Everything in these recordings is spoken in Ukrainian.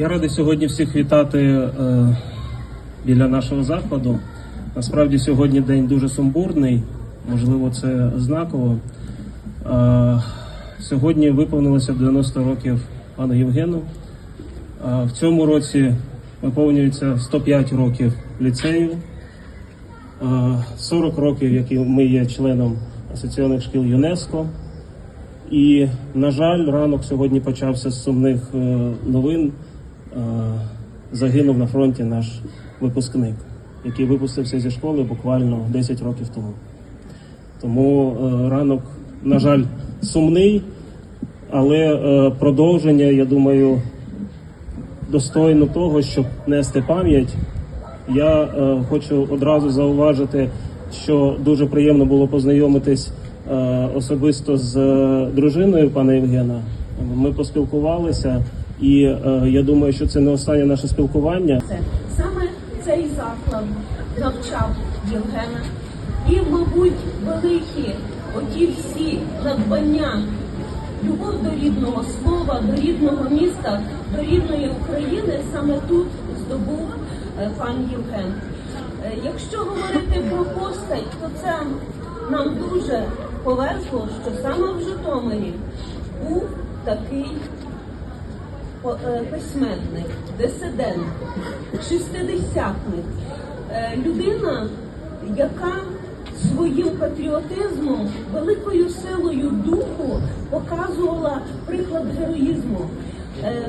Я радий сьогодні всіх вітати е, біля нашого закладу. Насправді сьогодні день дуже сумбурний, можливо, це знаково. Е, сьогодні виповнилося 90 років пану Євгену. Е, в цьому році виповнюється 105 років ліцею, е, 40 років, які ми є членом асоційованих шкіл ЮНЕСКО. І, на жаль, ранок сьогодні почався з сумних е, новин. Е, загинув на фронті наш випускник, який випустився зі школи буквально 10 років тому. Тому е, ранок, на жаль, сумний, але е, продовження, я думаю, достойно того, щоб нести пам'ять. Я хочу одразу зауважити, що дуже приємно було познайомитись особисто з дружиною пана Євгена. Ми поспілкувалися, і е, я думаю, що це не останнє наше спілкування. Це саме цей заклад навчав Євгена. І, мабуть, великі оті всі надбання, любов до рідного слова, до рідного міста, до рідної України саме тут здобув е, пан Євген. Е, Якщо говорити про постать, то це нам дуже повезло, що саме в Житомирі був такий письменник, дисидент, шестидесятник, е, людина, яка своїм патріотизмом, великою силою духу показувала приклад героїзму. Е,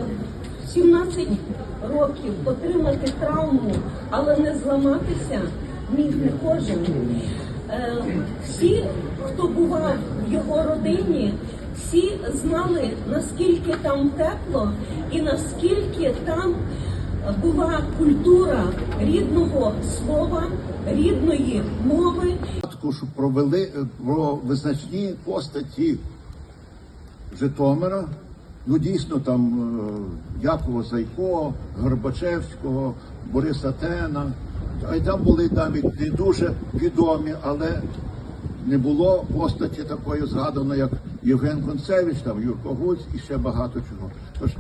17 років отримати травму, але не зламатися міг не кожен. Е, Всі, хто бував в його родині, всі знали, наскільки там тепло і наскільки там була культура рідного слова, рідної мови. Провели е, про визначні постаті Житомира. Ну дійсно там е, Якова Зайко, Горбачевського, Бориса Тена. А й там були навіть не дуже відомі, але не було постаті такої згаданої, як Євген Концевич, там Юрко Гуць і ще багато чого. Тож